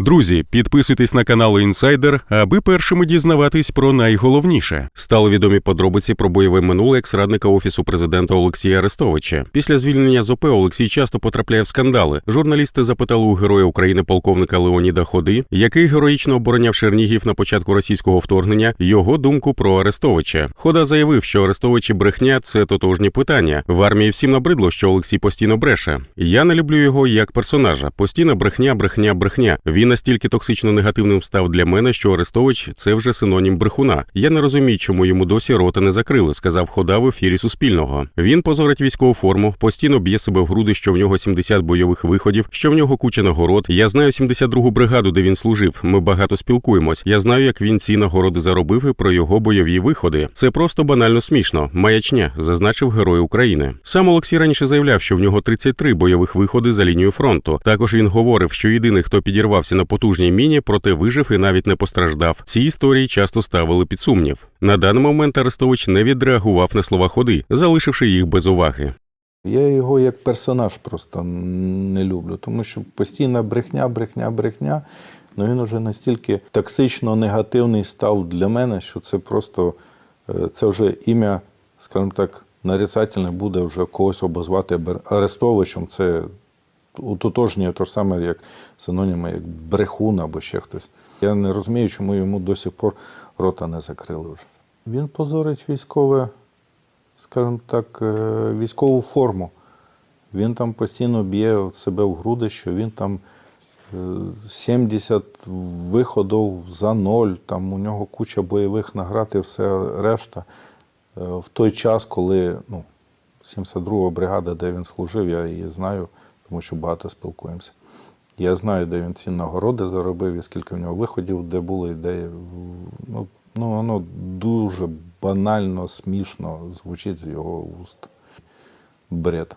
Друзі, підписуйтесь на канал Інсайдер, аби першими дізнаватись про найголовніше. Стали відомі подробиці про бойове минуле екс-радника офісу президента Олексія Арестовича. Після звільнення з ОП Олексій часто потрапляє в скандали. Журналісти запитали у героя України полковника Леоніда Ходи, який героїчно обороняв Чернігів на початку російського вторгнення, його думку про Арестовича. Хода заявив, що Арестович і брехня це тотожні питання. В армії всім набридло, що Олексій постійно бреше. Я не люблю його як персонажа. Постійно брехня, брехня, брехня. Він настільки токсично негативним став для мене, що Арестович це вже синонім брехуна. Я не розумію, чому йому досі рота не закрили, сказав Хода в ефірі Суспільного. Він позорить військову форму, постійно б'є себе в груди, що в нього 70 бойових виходів, що в нього куча нагород. Я знаю 72-гу бригаду, де він служив. Ми багато спілкуємось. Я знаю, як він ці нагороди заробив і про його бойові виходи. Це просто банально смішно. Маячня, зазначив герой України. Сам Олексій раніше заявляв, що в нього 33 бойових виходи за лінією фронту. Також він говорив, що єдиний, хто підірвався на потужній міні, проте вижив і навіть не постраждав. Ці історії часто ставили під сумнів. На даний момент Арестович не відреагував на слова ходи, залишивши їх без уваги. Я його як персонаж просто не люблю, тому що постійна брехня, брехня, брехня. Ну він уже настільки токсично негативний став для мене, що це просто е, це вже ім'я, скажімо так, нарицательне буде вже когось обозвати Арестовичем. Це утотожнює те ж саме, як синоніми, як брехун або ще хтось. Я не розумію, чому йому до сих пор рота не закрили вже. Він позорить військове скажімо так, е, військову форму. Він там постійно б'є себе в груди, що він там е, 70 виходів за ноль, там у нього куча бойових наград і все решта. Е, В той час, коли ну, 72-га бригада, де він служив, я її знаю, тому що багато спілкуємося. Я знаю, де він ці нагороди заробив, і скільки в нього виходів, де були ідеї. де. Ну, ну воно дуже банально, смішно звучить з його уст. Бред.